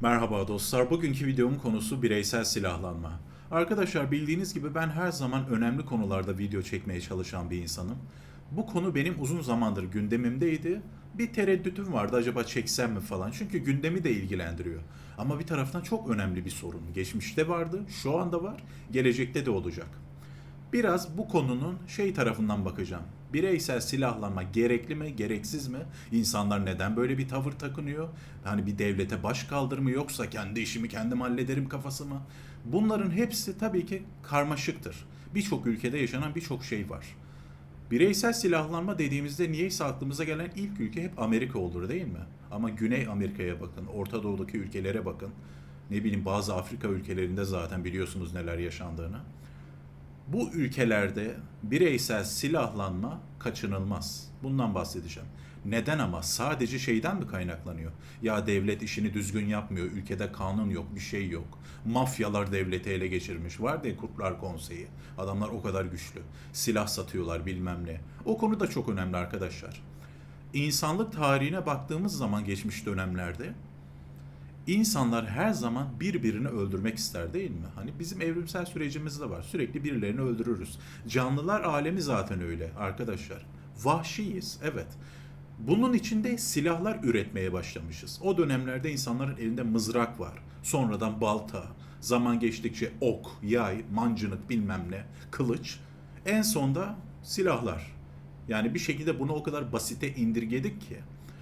Merhaba dostlar. Bugünkü videomun konusu bireysel silahlanma. Arkadaşlar bildiğiniz gibi ben her zaman önemli konularda video çekmeye çalışan bir insanım. Bu konu benim uzun zamandır gündemimdeydi. Bir tereddütüm vardı acaba çeksem mi falan. Çünkü gündemi de ilgilendiriyor. Ama bir taraftan çok önemli bir sorun. Geçmişte vardı, şu anda var, gelecekte de olacak. Biraz bu konunun şey tarafından bakacağım. Bireysel silahlanma gerekli mi, gereksiz mi? İnsanlar neden böyle bir tavır takınıyor? Hani bir devlete baş kaldır mı yoksa kendi işimi kendim hallederim kafası mı? Bunların hepsi tabii ki karmaşıktır. Birçok ülkede yaşanan birçok şey var. Bireysel silahlanma dediğimizde niyeyse aklımıza gelen ilk ülke hep Amerika olur değil mi? Ama Güney Amerika'ya bakın, Orta Doğu'daki ülkelere bakın. Ne bileyim bazı Afrika ülkelerinde zaten biliyorsunuz neler yaşandığını. Bu ülkelerde bireysel silahlanma kaçınılmaz. Bundan bahsedeceğim. Neden ama sadece şeyden mi kaynaklanıyor? Ya devlet işini düzgün yapmıyor, ülkede kanun yok, bir şey yok. Mafyalar devleti ele geçirmiş. Var diye Kurtlar Konseyi. Adamlar o kadar güçlü. Silah satıyorlar bilmem ne. O konu da çok önemli arkadaşlar. İnsanlık tarihine baktığımız zaman geçmiş dönemlerde İnsanlar her zaman birbirini öldürmek ister değil mi? Hani bizim evrimsel sürecimiz de var. Sürekli birilerini öldürürüz. Canlılar alemi zaten öyle arkadaşlar. Vahşiyiz evet. Bunun içinde silahlar üretmeye başlamışız. O dönemlerde insanların elinde mızrak var. Sonradan balta, zaman geçtikçe ok, yay, mancınık bilmem ne, kılıç. En sonda silahlar. Yani bir şekilde bunu o kadar basite indirgedik ki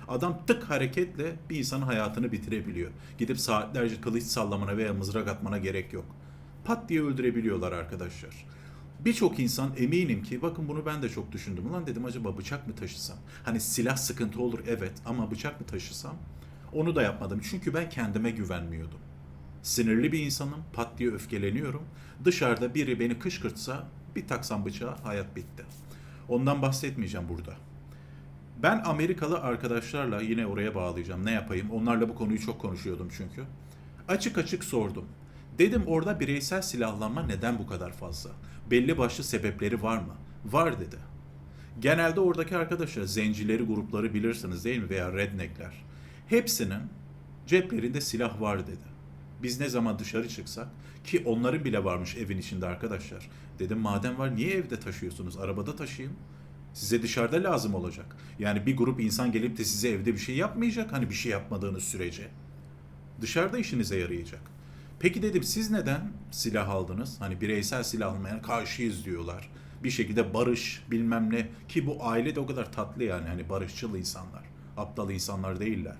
Adam tık hareketle bir insanın hayatını bitirebiliyor. Gidip saatlerce kılıç sallamana veya mızrak atmana gerek yok. Pat diye öldürebiliyorlar arkadaşlar. Birçok insan eminim ki bakın bunu ben de çok düşündüm. Ulan dedim acaba bıçak mı taşısam? Hani silah sıkıntı olur evet ama bıçak mı taşısam? Onu da yapmadım çünkü ben kendime güvenmiyordum. Sinirli bir insanım, pat diye öfkeleniyorum. Dışarıda biri beni kışkırtsa bir taksam bıçağı hayat bitti. Ondan bahsetmeyeceğim burada. Ben Amerikalı arkadaşlarla yine oraya bağlayacağım. Ne yapayım? Onlarla bu konuyu çok konuşuyordum çünkü. Açık açık sordum. Dedim orada bireysel silahlanma neden bu kadar fazla? Belli başlı sebepleri var mı? Var dedi. Genelde oradaki arkadaşlar zencileri grupları bilirsiniz değil mi veya redneckler. Hepsinin ceplerinde silah var dedi. Biz ne zaman dışarı çıksak ki onların bile varmış evin içinde arkadaşlar. Dedim madem var niye evde taşıyorsunuz? Arabada taşıyın. Size dışarıda lazım olacak. Yani bir grup insan gelip de size evde bir şey yapmayacak hani bir şey yapmadığınız sürece. Dışarıda işinize yarayacak. Peki dedim siz neden silah aldınız? Hani bireysel silah almaya karşıyız diyorlar. Bir şekilde barış bilmem ne ki bu aile de o kadar tatlı yani hani barışçıl insanlar. Aptal insanlar değiller.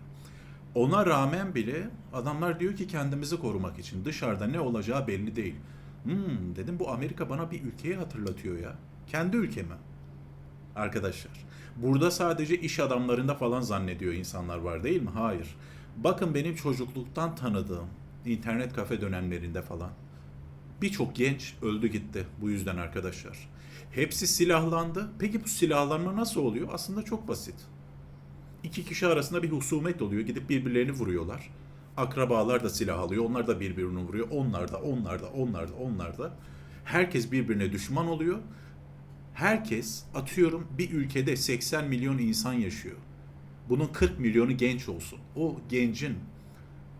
Ona rağmen bile adamlar diyor ki kendimizi korumak için dışarıda ne olacağı belli değil. Hmm dedim bu Amerika bana bir ülkeyi hatırlatıyor ya. Kendi ülkemi arkadaşlar. Burada sadece iş adamlarında falan zannediyor insanlar var değil mi? Hayır. Bakın benim çocukluktan tanıdığım internet kafe dönemlerinde falan birçok genç öldü gitti bu yüzden arkadaşlar. Hepsi silahlandı. Peki bu silahlanma nasıl oluyor? Aslında çok basit. İki kişi arasında bir husumet oluyor. Gidip birbirlerini vuruyorlar. Akrabalar da silah alıyor. Onlar da birbirini vuruyor. Onlar da, onlar da, onlar da, onlar da. Herkes birbirine düşman oluyor herkes atıyorum bir ülkede 80 milyon insan yaşıyor. Bunun 40 milyonu genç olsun. O gencin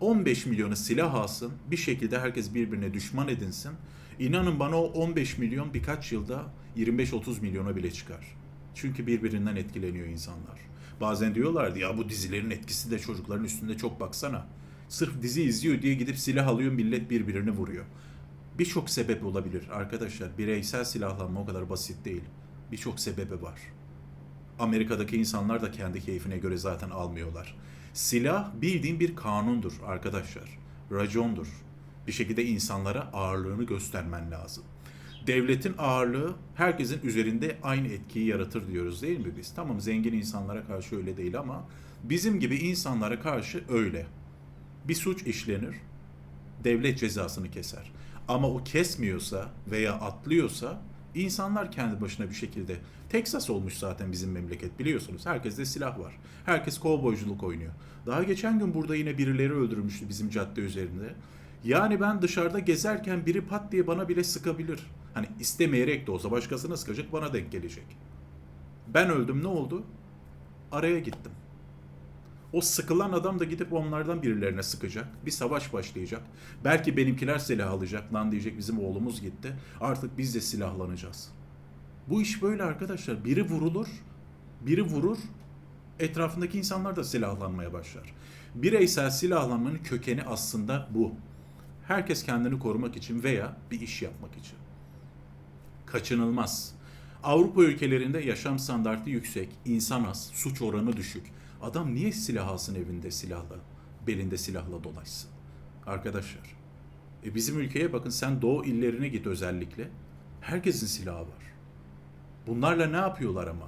15 milyonu silah alsın, bir şekilde herkes birbirine düşman edinsin. İnanın bana o 15 milyon birkaç yılda 25-30 milyona bile çıkar. Çünkü birbirinden etkileniyor insanlar. Bazen diyorlardı ya bu dizilerin etkisi de çocukların üstünde çok baksana. Sırf dizi izliyor diye gidip silah alıyor millet birbirini vuruyor. Birçok sebep olabilir arkadaşlar. Bireysel silahlanma o kadar basit değil. Birçok sebebi var. Amerika'daki insanlar da kendi keyfine göre zaten almıyorlar. Silah bildiğin bir kanundur arkadaşlar. Racondur. Bir şekilde insanlara ağırlığını göstermen lazım. Devletin ağırlığı herkesin üzerinde aynı etkiyi yaratır diyoruz değil mi biz? Tamam zengin insanlara karşı öyle değil ama bizim gibi insanlara karşı öyle. Bir suç işlenir, devlet cezasını keser. Ama o kesmiyorsa veya atlıyorsa insanlar kendi başına bir şekilde Texas olmuş zaten bizim memleket biliyorsunuz. Herkeste silah var. Herkes kovboyculuk oynuyor. Daha geçen gün burada yine birileri öldürülmüştü bizim cadde üzerinde. Yani ben dışarıda gezerken biri pat diye bana bile sıkabilir. Hani istemeyerek de olsa başkasına sıkacak bana denk gelecek. Ben öldüm ne oldu? Araya gittim. O sıkılan adam da gidip onlardan birilerine sıkacak. Bir savaş başlayacak. Belki benimkiler silah alacak. Lan diyecek bizim oğlumuz gitti. Artık biz de silahlanacağız. Bu iş böyle arkadaşlar. Biri vurulur, biri vurur, etrafındaki insanlar da silahlanmaya başlar. Bireysel silahlanmanın kökeni aslında bu. Herkes kendini korumak için veya bir iş yapmak için. Kaçınılmaz. Avrupa ülkelerinde yaşam standartı yüksek, insan az, suç oranı düşük. Adam niye silah alsın evinde silahla, belinde silahla dolaşsın? Arkadaşlar, e bizim ülkeye bakın sen doğu illerine git özellikle. Herkesin silahı var. Bunlarla ne yapıyorlar ama?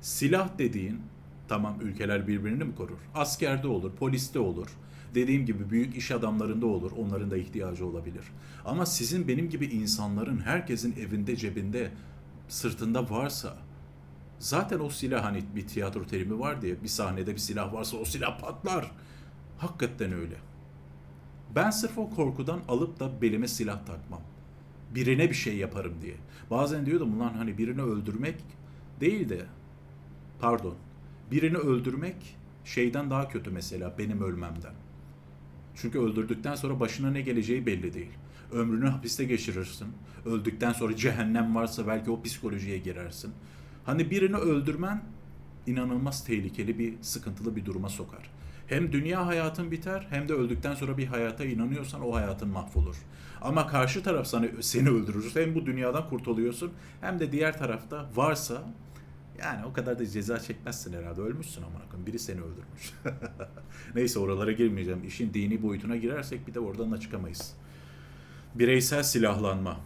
Silah dediğin tamam ülkeler birbirini mi korur? Askerde olur, poliste olur. Dediğim gibi büyük iş adamlarında olur. Onların da ihtiyacı olabilir. Ama sizin benim gibi insanların herkesin evinde cebinde sırtında varsa zaten o silah hani bir tiyatro terimi var diye bir sahnede bir silah varsa o silah patlar. Hakikaten öyle. Ben sırf o korkudan alıp da belime silah takmam. Birine bir şey yaparım diye. Bazen diyordum ulan hani birini öldürmek değil de pardon birini öldürmek şeyden daha kötü mesela benim ölmemden. Çünkü öldürdükten sonra başına ne geleceği belli değil. Ömrünü hapiste geçirirsin. Öldükten sonra cehennem varsa belki o psikolojiye girersin. Hani birini öldürmen inanılmaz tehlikeli bir sıkıntılı bir duruma sokar. Hem dünya hayatın biter hem de öldükten sonra bir hayata inanıyorsan o hayatın mahvolur. Ama karşı taraf sana, seni öldürürse hem bu dünyadan kurtuluyorsun hem de diğer tarafta varsa yani o kadar da ceza çekmezsin herhalde. Ölmüşsün ama koyayım. Biri seni öldürmüş. Neyse oralara girmeyeceğim. İşin dini boyutuna girersek bir de oradan da çıkamayız. Bireysel silahlanma.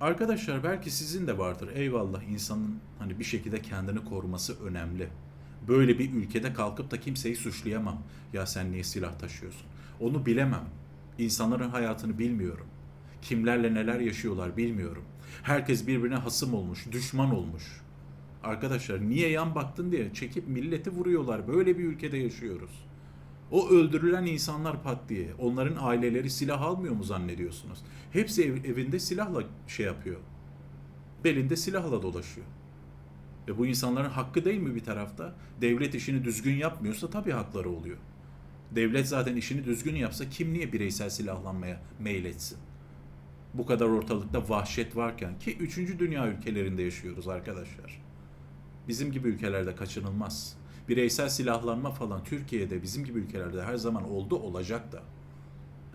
Arkadaşlar belki sizin de vardır. Eyvallah insanın hani bir şekilde kendini koruması önemli. Böyle bir ülkede kalkıp da kimseyi suçlayamam. Ya sen niye silah taşıyorsun? Onu bilemem. İnsanların hayatını bilmiyorum. Kimlerle neler yaşıyorlar bilmiyorum. Herkes birbirine hasım olmuş, düşman olmuş. Arkadaşlar niye yan baktın diye çekip milleti vuruyorlar. Böyle bir ülkede yaşıyoruz. O öldürülen insanlar pat diye. Onların aileleri silah almıyor mu zannediyorsunuz? Hepsi ev- evinde silahla şey yapıyor. Belinde silahla dolaşıyor. Ve bu insanların hakkı değil mi bir tarafta? Devlet işini düzgün yapmıyorsa tabii hakları oluyor. Devlet zaten işini düzgün yapsa kim niye bireysel silahlanmaya meyletsin? Bu kadar ortalıkta vahşet varken ki 3. dünya ülkelerinde yaşıyoruz arkadaşlar. Bizim gibi ülkelerde kaçınılmaz. Bireysel silahlanma falan Türkiye'de bizim gibi ülkelerde her zaman oldu olacak da.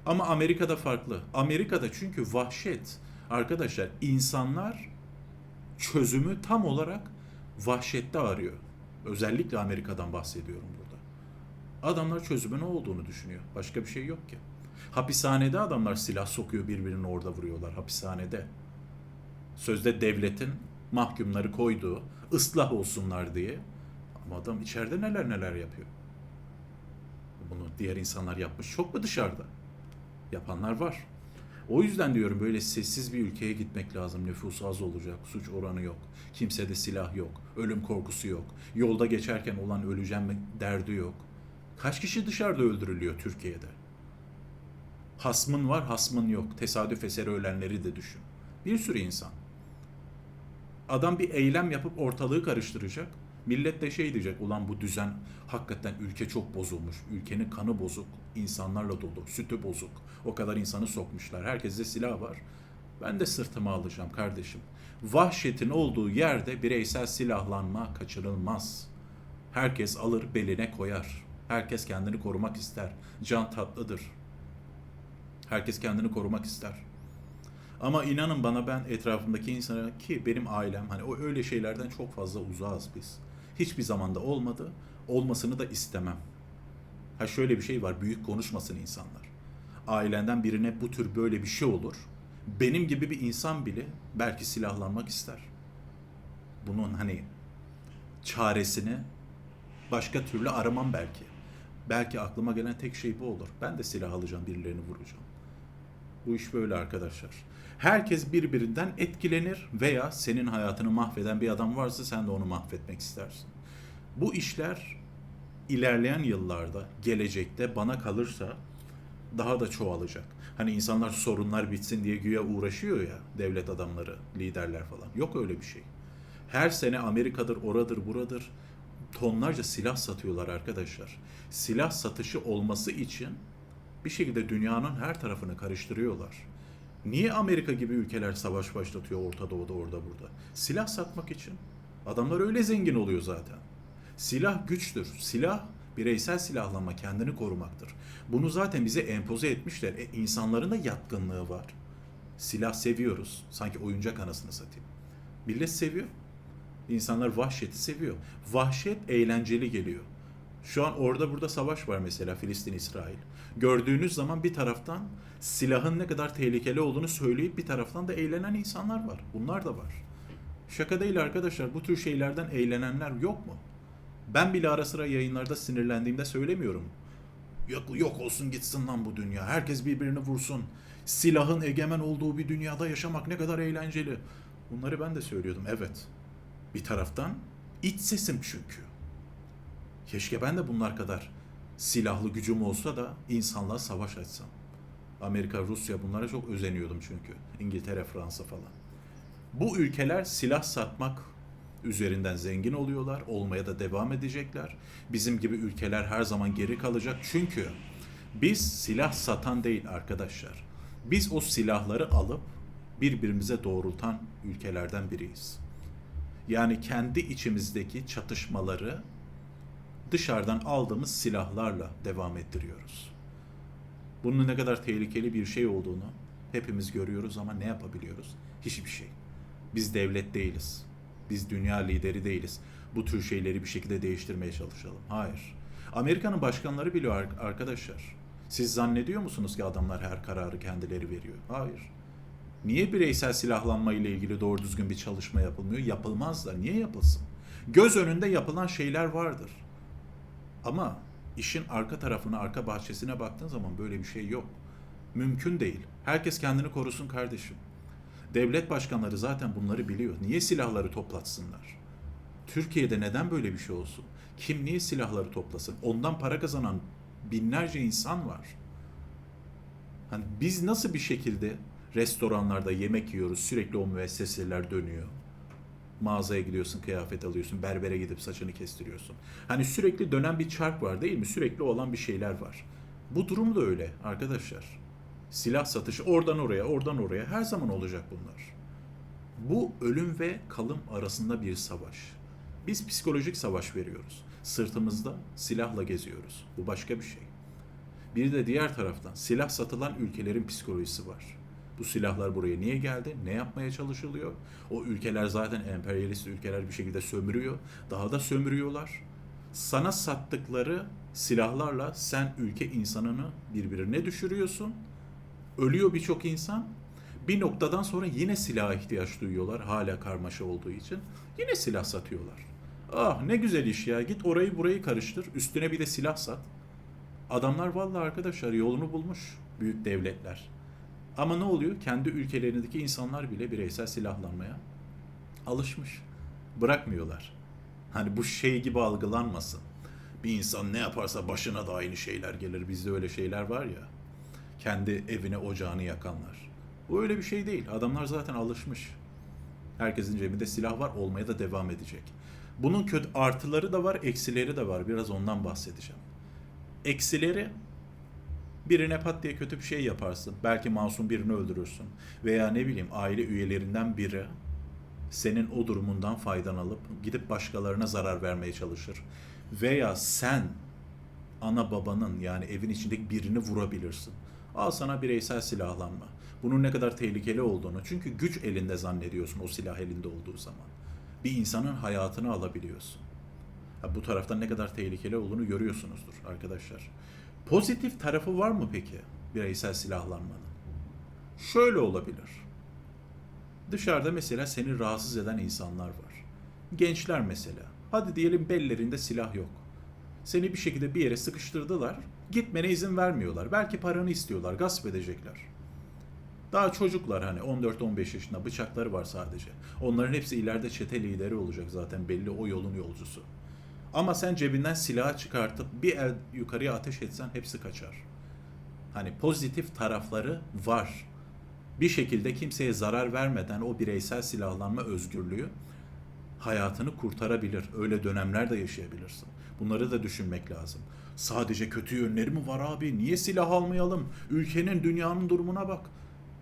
Ama Amerika'da farklı. Amerika'da çünkü vahşet arkadaşlar insanlar çözümü tam olarak vahşette arıyor. Özellikle Amerika'dan bahsediyorum burada. Adamlar çözümün ne olduğunu düşünüyor. Başka bir şey yok ki. Hapishanede adamlar silah sokuyor birbirini orada vuruyorlar hapishanede. Sözde devletin mahkumları koyduğu ıslah olsunlar diye. Ama adam içeride neler neler yapıyor. Bunu diğer insanlar yapmış çok mu dışarıda? Yapanlar var. O yüzden diyorum böyle sessiz bir ülkeye gitmek lazım. Nüfusu az olacak, suç oranı yok. Kimsede silah yok, ölüm korkusu yok. Yolda geçerken olan öleceğim derdi yok. Kaç kişi dışarıda öldürülüyor Türkiye'de? Hasmın var, hasmın yok. Tesadüf eseri ölenleri de düşün. Bir sürü insan. Adam bir eylem yapıp ortalığı karıştıracak. Millet de şey diyecek, ulan bu düzen hakikaten ülke çok bozulmuş. Ülkenin kanı bozuk, insanlarla dolu, sütü bozuk. O kadar insanı sokmuşlar. Herkeste silah var. Ben de sırtıma alacağım kardeşim. Vahşetin olduğu yerde bireysel silahlanma kaçırılmaz. Herkes alır beline koyar. Herkes kendini korumak ister. Can tatlıdır. Herkes kendini korumak ister. Ama inanın bana ben etrafımdaki insana ki benim ailem hani o öyle şeylerden çok fazla uzağız biz. Hiçbir zamanda olmadı. Olmasını da istemem. Ha şöyle bir şey var. Büyük konuşmasın insanlar. Ailenden birine bu tür böyle bir şey olur. Benim gibi bir insan bile belki silahlanmak ister. Bunun hani çaresini başka türlü aramam belki. Belki aklıma gelen tek şey bu olur. Ben de silah alacağım, birilerini vuracağım. Bu iş böyle arkadaşlar. Herkes birbirinden etkilenir veya senin hayatını mahveden bir adam varsa sen de onu mahvetmek istersin. Bu işler ilerleyen yıllarda, gelecekte bana kalırsa daha da çoğalacak. Hani insanlar sorunlar bitsin diye güya uğraşıyor ya devlet adamları, liderler falan. Yok öyle bir şey. Her sene Amerika'dır, oradır, buradır tonlarca silah satıyorlar arkadaşlar. Silah satışı olması için bir şekilde dünyanın her tarafını karıştırıyorlar. Niye Amerika gibi ülkeler savaş başlatıyor Orta Doğu'da orada burada? Silah satmak için. Adamlar öyle zengin oluyor zaten. Silah güçtür. Silah bireysel silahlanma kendini korumaktır. Bunu zaten bize empoze etmişler. E, insanların da yatkınlığı var. Silah seviyoruz. Sanki oyuncak anasını satayım. Millet seviyor. İnsanlar vahşeti seviyor. Vahşet eğlenceli geliyor. Şu an orada burada savaş var mesela Filistin-İsrail. Gördüğünüz zaman bir taraftan silahın ne kadar tehlikeli olduğunu söyleyip bir taraftan da eğlenen insanlar var. Bunlar da var. Şaka değil arkadaşlar. Bu tür şeylerden eğlenenler yok mu? Ben bile ara sıra yayınlarda sinirlendiğimde söylemiyorum. Yok, yok olsun gitsin lan bu dünya. Herkes birbirini vursun. Silahın egemen olduğu bir dünyada yaşamak ne kadar eğlenceli. Bunları ben de söylüyordum evet. Bir taraftan iç sesim çünkü. Keşke ben de bunlar kadar silahlı gücüm olsa da insanla savaş açsam. Amerika, Rusya bunlara çok özeniyordum çünkü. İngiltere, Fransa falan. Bu ülkeler silah satmak üzerinden zengin oluyorlar. Olmaya da devam edecekler. Bizim gibi ülkeler her zaman geri kalacak. Çünkü biz silah satan değil arkadaşlar. Biz o silahları alıp birbirimize doğrultan ülkelerden biriyiz. Yani kendi içimizdeki çatışmaları dışarıdan aldığımız silahlarla devam ettiriyoruz. Bunun ne kadar tehlikeli bir şey olduğunu hepimiz görüyoruz ama ne yapabiliyoruz? Hiçbir şey. Biz devlet değiliz. Biz dünya lideri değiliz. Bu tür şeyleri bir şekilde değiştirmeye çalışalım. Hayır. Amerika'nın başkanları ar- arkadaşlar. Siz zannediyor musunuz ki adamlar her kararı kendileri veriyor? Hayır. Niye bireysel silahlanma ile ilgili doğru düzgün bir çalışma yapılmıyor? Yapılmaz da. Niye yapılsın? Göz önünde yapılan şeyler vardır. Ama işin arka tarafına, arka bahçesine baktığın zaman böyle bir şey yok. Mümkün değil. Herkes kendini korusun kardeşim. Devlet başkanları zaten bunları biliyor. Niye silahları toplatsınlar? Türkiye'de neden böyle bir şey olsun? Kim niye silahları toplasın? Ondan para kazanan binlerce insan var. Hani biz nasıl bir şekilde restoranlarda yemek yiyoruz, sürekli o müesseseler dönüyor. Mağazaya gidiyorsun, kıyafet alıyorsun, berbere gidip saçını kestiriyorsun. Hani sürekli dönen bir çark var değil mi? Sürekli olan bir şeyler var. Bu durum da öyle arkadaşlar. Silah satışı oradan oraya, oradan oraya her zaman olacak bunlar. Bu ölüm ve kalım arasında bir savaş. Biz psikolojik savaş veriyoruz. Sırtımızda silahla geziyoruz. Bu başka bir şey. Bir de diğer taraftan silah satılan ülkelerin psikolojisi var. Bu silahlar buraya niye geldi? Ne yapmaya çalışılıyor? O ülkeler zaten emperyalist ülkeler bir şekilde sömürüyor. Daha da sömürüyorlar. Sana sattıkları silahlarla sen ülke insanını birbirine düşürüyorsun. Ölüyor birçok insan. Bir noktadan sonra yine silaha ihtiyaç duyuyorlar. Hala karmaşa olduğu için. Yine silah satıyorlar. Ah ne güzel iş ya. Git orayı burayı karıştır. Üstüne bir de silah sat. Adamlar vallahi arkadaşlar yolunu bulmuş. Büyük devletler. Ama ne oluyor? Kendi ülkelerindeki insanlar bile bireysel silahlanmaya alışmış. Bırakmıyorlar. Hani bu şey gibi algılanmasın. Bir insan ne yaparsa başına da aynı şeyler gelir. Bizde öyle şeyler var ya. Kendi evine ocağını yakanlar. Bu öyle bir şey değil. Adamlar zaten alışmış. Herkesin cebinde silah var, olmaya da devam edecek. Bunun kötü artıları da var, eksileri de var. Biraz ondan bahsedeceğim. Eksileri birine pat diye kötü bir şey yaparsın. Belki masum birini öldürürsün. Veya ne bileyim aile üyelerinden biri senin o durumundan faydalanıp gidip başkalarına zarar vermeye çalışır. Veya sen ana babanın yani evin içindeki birini vurabilirsin. Al sana bireysel silahlanma. Bunun ne kadar tehlikeli olduğunu çünkü güç elinde zannediyorsun o silah elinde olduğu zaman. Bir insanın hayatını alabiliyorsun. Ha, bu taraftan ne kadar tehlikeli olduğunu görüyorsunuzdur arkadaşlar. Pozitif tarafı var mı peki bireysel silahlanmanın? Şöyle olabilir. Dışarıda mesela seni rahatsız eden insanlar var. Gençler mesela. Hadi diyelim bellerinde silah yok. Seni bir şekilde bir yere sıkıştırdılar. Gitmene izin vermiyorlar. Belki paranı istiyorlar, gasp edecekler. Daha çocuklar hani 14-15 yaşında bıçakları var sadece. Onların hepsi ileride çete lideri olacak zaten belli o yolun yolcusu. Ama sen cebinden silah çıkartıp bir el yukarıya ateş etsen hepsi kaçar. Hani pozitif tarafları var. Bir şekilde kimseye zarar vermeden o bireysel silahlanma özgürlüğü hayatını kurtarabilir. Öyle dönemler de yaşayabilirsin. Bunları da düşünmek lazım. Sadece kötü yönleri mi var abi? Niye silah almayalım? Ülkenin, dünyanın durumuna bak.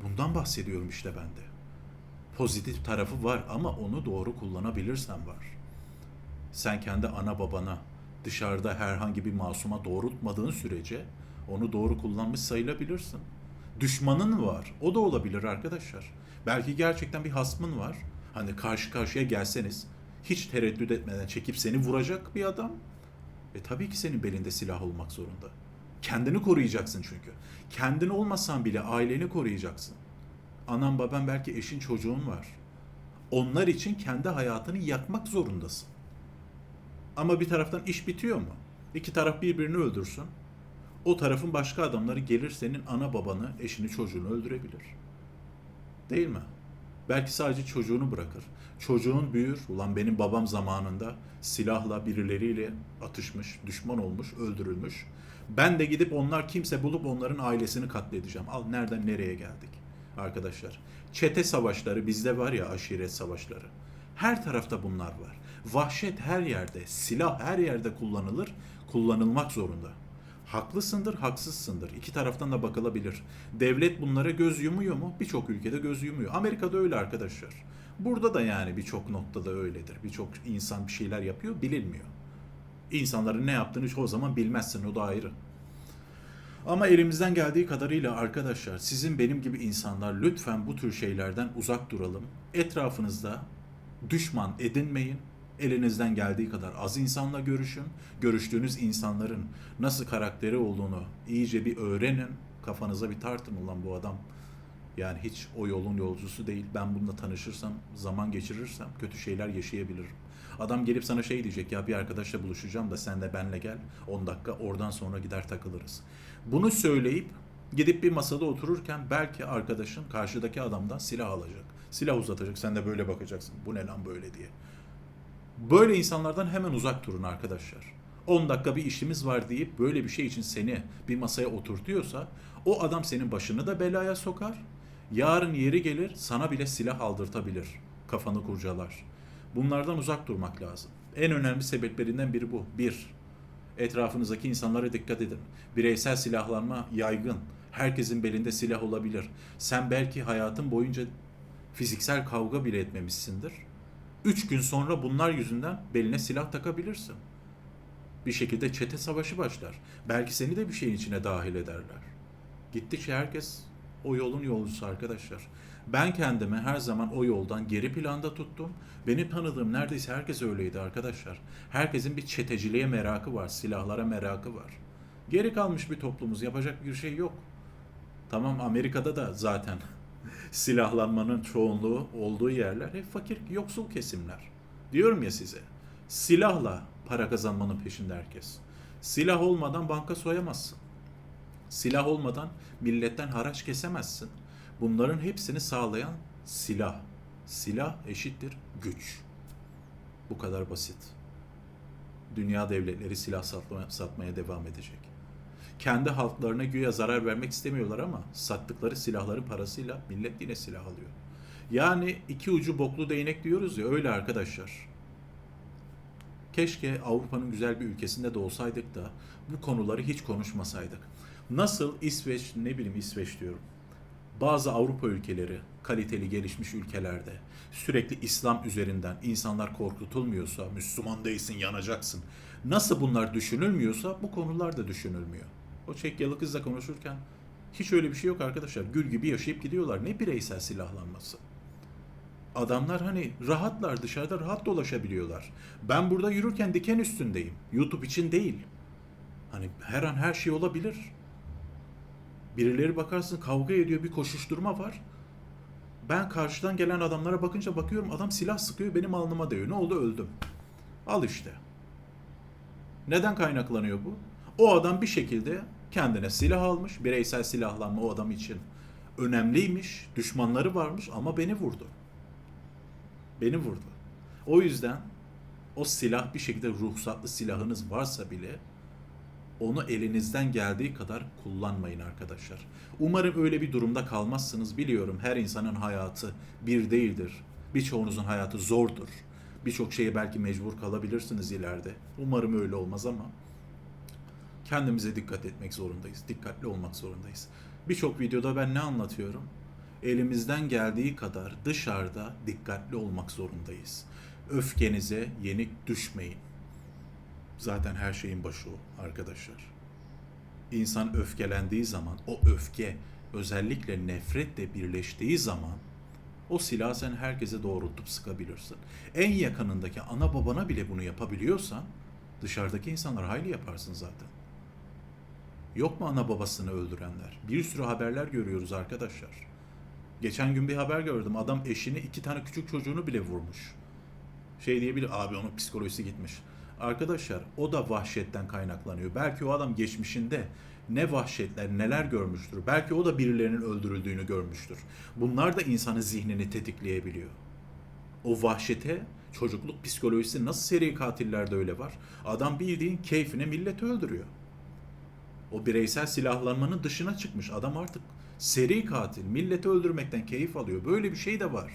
Bundan bahsediyorum işte ben de. Pozitif tarafı var ama onu doğru kullanabilirsen var. Sen kendi ana babana dışarıda herhangi bir masuma doğrultmadığın sürece onu doğru kullanmış sayılabilirsin. Düşmanın var. O da olabilir arkadaşlar. Belki gerçekten bir hasmın var. Hani karşı karşıya gelseniz hiç tereddüt etmeden çekip seni vuracak bir adam. E tabii ki senin belinde silah olmak zorunda. Kendini koruyacaksın çünkü. Kendin olmasan bile aileni koruyacaksın. Anan baban belki eşin çocuğun var. Onlar için kendi hayatını yakmak zorundasın. Ama bir taraftan iş bitiyor mu? İki taraf birbirini öldürsün. O tarafın başka adamları gelir senin ana babanı, eşini, çocuğunu öldürebilir. Değil mi? Belki sadece çocuğunu bırakır. Çocuğun büyür. Ulan benim babam zamanında silahla birileriyle atışmış, düşman olmuş, öldürülmüş. Ben de gidip onlar kimse bulup onların ailesini katledeceğim. Al nereden nereye geldik arkadaşlar. Çete savaşları bizde var ya aşiret savaşları. Her tarafta bunlar var. Vahşet her yerde, silah her yerde kullanılır, kullanılmak zorunda. Haklısındır, haksızsındır. İki taraftan da bakılabilir. Devlet bunlara göz yumuyor mu? Birçok ülkede göz yumuyor. Amerika'da öyle arkadaşlar. Burada da yani birçok noktada öyledir. Birçok insan bir şeyler yapıyor, bilinmiyor. İnsanların ne yaptığını çoğu zaman bilmezsin, o da ayrı. Ama elimizden geldiği kadarıyla arkadaşlar sizin benim gibi insanlar lütfen bu tür şeylerden uzak duralım. Etrafınızda düşman edinmeyin. Elinizden geldiği kadar az insanla görüşün. Görüştüğünüz insanların nasıl karakteri olduğunu iyice bir öğrenin. Kafanıza bir tartın ulan bu adam yani hiç o yolun yolcusu değil. Ben bununla tanışırsam, zaman geçirirsem kötü şeyler yaşayabilirim. Adam gelip sana şey diyecek ya bir arkadaşla buluşacağım da sen de benle gel. 10 dakika oradan sonra gider takılırız. Bunu söyleyip gidip bir masada otururken belki arkadaşın karşıdaki adamdan silah alacak. Silah uzatacak. Sen de böyle bakacaksın. Bu ne lan böyle diye. Böyle insanlardan hemen uzak durun arkadaşlar. 10 dakika bir işimiz var deyip böyle bir şey için seni bir masaya oturtuyorsa o adam senin başını da belaya sokar. Yarın yeri gelir sana bile silah aldırtabilir. Kafanı kurcalar. Bunlardan uzak durmak lazım. En önemli sebeplerinden biri bu. Bir, etrafınızdaki insanlara dikkat edin. Bireysel silahlanma yaygın. Herkesin belinde silah olabilir. Sen belki hayatın boyunca fiziksel kavga bile etmemişsindir. Üç gün sonra bunlar yüzünden beline silah takabilirsin. Bir şekilde çete savaşı başlar. Belki seni de bir şeyin içine dahil ederler. Gittikçe herkes o yolun yolcusu arkadaşlar. Ben kendimi her zaman o yoldan geri planda tuttum. Beni tanıdığım neredeyse herkes öyleydi arkadaşlar. Herkesin bir çeteciliğe merakı var, silahlara merakı var. Geri kalmış bir toplumuz, yapacak bir şey yok. Tamam Amerika'da da zaten silahlanmanın çoğunluğu olduğu yerler hep fakir, yoksul kesimler. Diyorum ya size. Silahla para kazanmanın peşinde herkes. Silah olmadan banka soyamazsın. Silah olmadan milletten haraç kesemezsin. Bunların hepsini sağlayan silah. Silah eşittir güç. Bu kadar basit. Dünya devletleri silah satmaya, satmaya devam edecek. Kendi halklarına güya zarar vermek istemiyorlar ama sattıkları silahların parasıyla millet yine silah alıyor. Yani iki ucu boklu değnek diyoruz ya öyle arkadaşlar. Keşke Avrupa'nın güzel bir ülkesinde de olsaydık da bu konuları hiç konuşmasaydık. Nasıl İsveç, ne bileyim İsveç diyorum. Bazı Avrupa ülkeleri, kaliteli gelişmiş ülkelerde sürekli İslam üzerinden insanlar korkutulmuyorsa, Müslüman değilsin yanacaksın. Nasıl bunlar düşünülmüyorsa bu konular da düşünülmüyor. O Çekyalı kızla konuşurken hiç öyle bir şey yok arkadaşlar. Gül gibi yaşayıp gidiyorlar. Ne bireysel silahlanması? Adamlar hani rahatlar dışarıda rahat dolaşabiliyorlar. Ben burada yürürken diken üstündeyim. YouTube için değil. Hani her an her şey olabilir. Birileri bakarsın kavga ediyor bir koşuşturma var. Ben karşıdan gelen adamlara bakınca bakıyorum adam silah sıkıyor benim alnıma değiyor. Ne oldu öldüm. Al işte. Neden kaynaklanıyor bu? O adam bir şekilde kendine silah almış. Bireysel silahlanma o adam için önemliymiş. Düşmanları varmış ama beni vurdu. Beni vurdu. O yüzden o silah bir şekilde ruhsatlı silahınız varsa bile onu elinizden geldiği kadar kullanmayın arkadaşlar. Umarım öyle bir durumda kalmazsınız. Biliyorum her insanın hayatı bir değildir. Birçoğunuzun hayatı zordur. Birçok şeye belki mecbur kalabilirsiniz ileride. Umarım öyle olmaz ama kendimize dikkat etmek zorundayız. Dikkatli olmak zorundayız. Birçok videoda ben ne anlatıyorum? Elimizden geldiği kadar dışarıda dikkatli olmak zorundayız. Öfkenize yenik düşmeyin. Zaten her şeyin başı o arkadaşlar. İnsan öfkelendiği zaman o öfke özellikle nefretle birleştiği zaman o silahı sen herkese doğrultup sıkabilirsin. En yakınındaki ana babana bile bunu yapabiliyorsan dışarıdaki insanlar hayli yaparsın zaten. Yok mu ana babasını öldürenler? Bir sürü haberler görüyoruz arkadaşlar. Geçen gün bir haber gördüm. Adam eşini iki tane küçük çocuğunu bile vurmuş. Şey diyebilir abi onun psikolojisi gitmiş. Arkadaşlar o da vahşetten kaynaklanıyor. Belki o adam geçmişinde ne vahşetler neler görmüştür. Belki o da birilerinin öldürüldüğünü görmüştür. Bunlar da insanın zihnini tetikleyebiliyor. O vahşete çocukluk psikolojisi nasıl seri katillerde öyle var. Adam bildiğin keyfine milleti öldürüyor. O bireysel silahlanmanın dışına çıkmış. Adam artık seri katil. Milleti öldürmekten keyif alıyor. Böyle bir şey de var.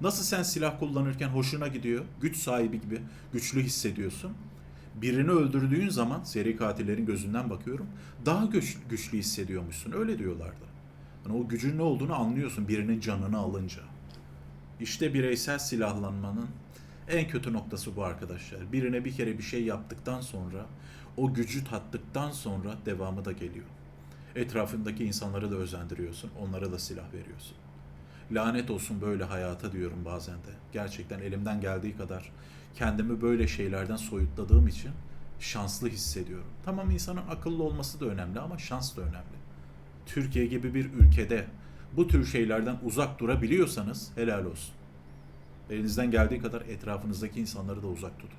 Nasıl sen silah kullanırken hoşuna gidiyor, güç sahibi gibi güçlü hissediyorsun. Birini öldürdüğün zaman seri katillerin gözünden bakıyorum daha güç, güçlü hissediyormuşsun. Öyle diyorlardı. Yani o gücün ne olduğunu anlıyorsun birinin canını alınca. İşte bireysel silahlanmanın en kötü noktası bu arkadaşlar. Birine bir kere bir şey yaptıktan sonra o gücü tattıktan sonra devamı da geliyor. Etrafındaki insanları da özendiriyorsun, onlara da silah veriyorsun. Lanet olsun böyle hayata diyorum bazen de. Gerçekten elimden geldiği kadar kendimi böyle şeylerden soyutladığım için şanslı hissediyorum. Tamam insanın akıllı olması da önemli ama şans da önemli. Türkiye gibi bir ülkede bu tür şeylerden uzak durabiliyorsanız helal olsun. Elinizden geldiği kadar etrafınızdaki insanları da uzak tutun.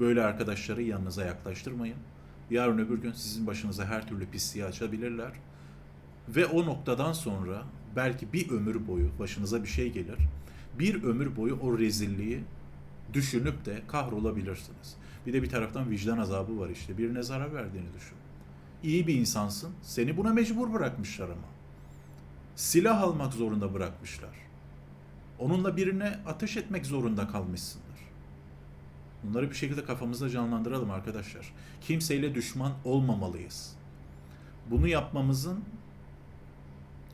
Böyle arkadaşları yanınıza yaklaştırmayın. Yarın öbür gün sizin başınıza her türlü pisliği açabilirler. Ve o noktadan sonra belki bir ömür boyu başınıza bir şey gelir. Bir ömür boyu o rezilliği düşünüp de kahrolabilirsiniz. Bir de bir taraftan vicdan azabı var işte. Birine zarar verdiğini düşün. İyi bir insansın. Seni buna mecbur bırakmışlar ama. Silah almak zorunda bırakmışlar. Onunla birine ateş etmek zorunda kalmışsındır. Bunları bir şekilde kafamızda canlandıralım arkadaşlar. Kimseyle düşman olmamalıyız. Bunu yapmamızın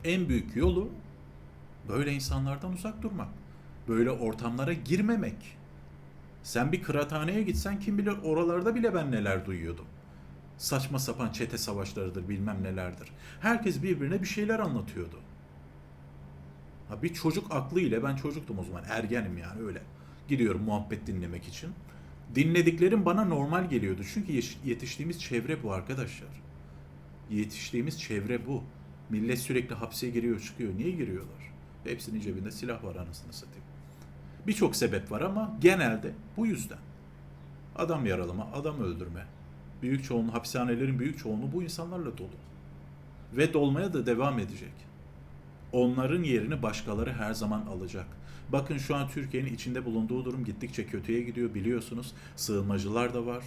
en büyük yolu böyle insanlardan uzak durmak. Böyle ortamlara girmemek. Sen bir kıraathaneye gitsen kim bilir oralarda bile ben neler duyuyordum. Saçma sapan çete savaşlarıdır bilmem nelerdir. Herkes birbirine bir şeyler anlatıyordu. Ha bir çocuk aklı ile ben çocuktum o zaman ergenim yani öyle. Gidiyorum muhabbet dinlemek için. Dinlediklerim bana normal geliyordu. Çünkü yetiştiğimiz çevre bu arkadaşlar. Yetiştiğimiz çevre bu. Millet sürekli hapse giriyor çıkıyor. Niye giriyorlar? Hepsinin cebinde silah var anasını satayım. Birçok sebep var ama genelde bu yüzden. Adam yaralama, adam öldürme. Büyük çoğunluğu, hapishanelerin büyük çoğunluğu bu insanlarla dolu. Ve dolmaya da devam edecek. Onların yerini başkaları her zaman alacak. Bakın şu an Türkiye'nin içinde bulunduğu durum gittikçe kötüye gidiyor biliyorsunuz. Sığınmacılar da var.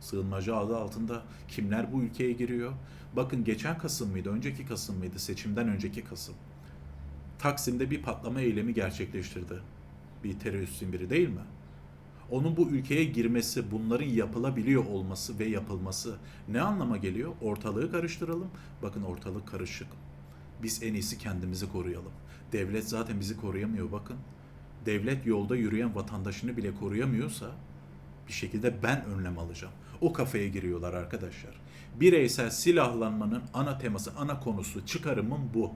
Sığınmacı adı altında kimler bu ülkeye giriyor? Bakın geçen Kasım mıydı, önceki Kasım mıydı, seçimden önceki Kasım. Taksim'de bir patlama eylemi gerçekleştirdi. Bir teröristin biri değil mi? Onun bu ülkeye girmesi, bunların yapılabiliyor olması ve yapılması ne anlama geliyor? Ortalığı karıştıralım. Bakın ortalık karışık. Biz en iyisi kendimizi koruyalım. Devlet zaten bizi koruyamıyor bakın. Devlet yolda yürüyen vatandaşını bile koruyamıyorsa bir şekilde ben önlem alacağım. O kafaya giriyorlar arkadaşlar. Bireysel silahlanmanın ana teması, ana konusu, çıkarımın bu.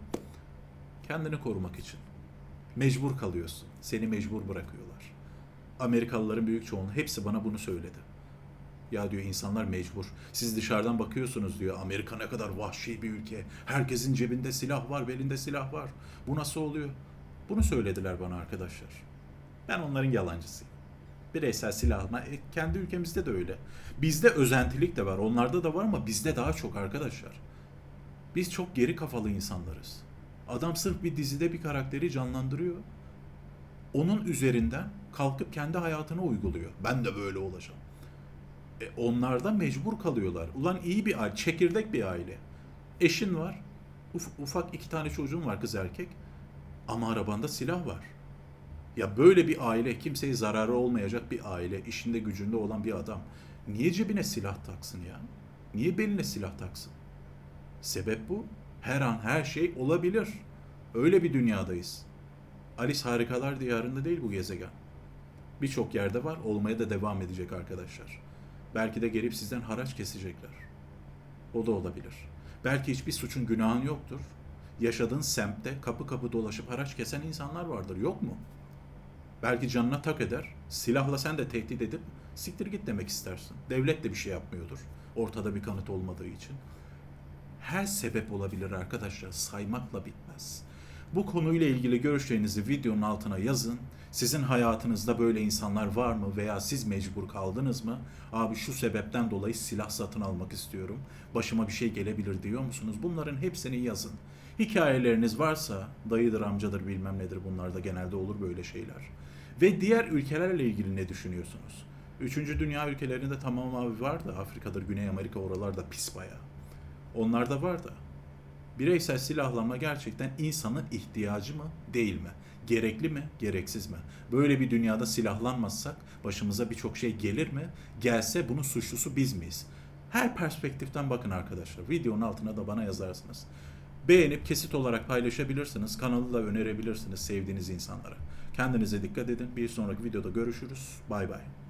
Kendini korumak için. Mecbur kalıyorsun. Seni mecbur bırakıyorlar. Amerikalıların büyük çoğunluğu hepsi bana bunu söyledi. Ya diyor insanlar mecbur. Siz dışarıdan bakıyorsunuz diyor. Amerika ne kadar vahşi bir ülke. Herkesin cebinde silah var, belinde silah var. Bu nasıl oluyor? Bunu söylediler bana arkadaşlar. Ben onların yalancısıyım. Bireysel silahla e, kendi ülkemizde de öyle. Bizde özentilik de var. Onlarda da var ama bizde daha çok arkadaşlar. Biz çok geri kafalı insanlarız. Adam sırf bir dizide bir karakteri canlandırıyor. Onun üzerinden kalkıp kendi hayatını uyguluyor. Ben de böyle olacağım. E onlar da mecbur kalıyorlar. Ulan iyi bir aile, çekirdek bir aile. Eşin var. Uf, ufak iki tane çocuğun var kız erkek. Ama arabanda silah var. Ya böyle bir aile, kimseye zararı olmayacak bir aile, işinde gücünde olan bir adam niye cebine silah taksın ya? Niye beline silah taksın? Sebep bu. Her an her şey olabilir. Öyle bir dünyadayız. Alice Harikalar Diyarı'nda değil bu gezegen. Birçok yerde var, olmaya da devam edecek arkadaşlar. Belki de gelip sizden haraç kesecekler. O da olabilir. Belki hiçbir suçun günahın yoktur. Yaşadığın semtte kapı kapı dolaşıp haraç kesen insanlar vardır. Yok mu? Belki canına tak eder. Silahla sen de tehdit edip siktir git demek istersin. Devlet de bir şey yapmıyordur. Ortada bir kanıt olmadığı için. Her sebep olabilir arkadaşlar. Saymakla bitmez. Bu konuyla ilgili görüşlerinizi videonun altına yazın. Sizin hayatınızda böyle insanlar var mı veya siz mecbur kaldınız mı? Abi şu sebepten dolayı silah satın almak istiyorum. Başıma bir şey gelebilir diyor musunuz? Bunların hepsini yazın. Hikayeleriniz varsa dayıdır amcadır bilmem nedir bunlarda genelde olur böyle şeyler. Ve diğer ülkelerle ilgili ne düşünüyorsunuz? Üçüncü dünya ülkelerinde tamam abi var da Afrika'dır, Güney Amerika oralarda pis bayağı. Onlarda var da bireysel silahlanma gerçekten insanın ihtiyacı mı değil mi? Gerekli mi, gereksiz mi? Böyle bir dünyada silahlanmazsak başımıza birçok şey gelir mi? Gelse bunun suçlusu biz miyiz? Her perspektiften bakın arkadaşlar. Videonun altına da bana yazarsınız. Beğenip kesit olarak paylaşabilirsiniz. Kanalı da önerebilirsiniz sevdiğiniz insanlara. Kendinize dikkat edin. Bir sonraki videoda görüşürüz. Bay bay.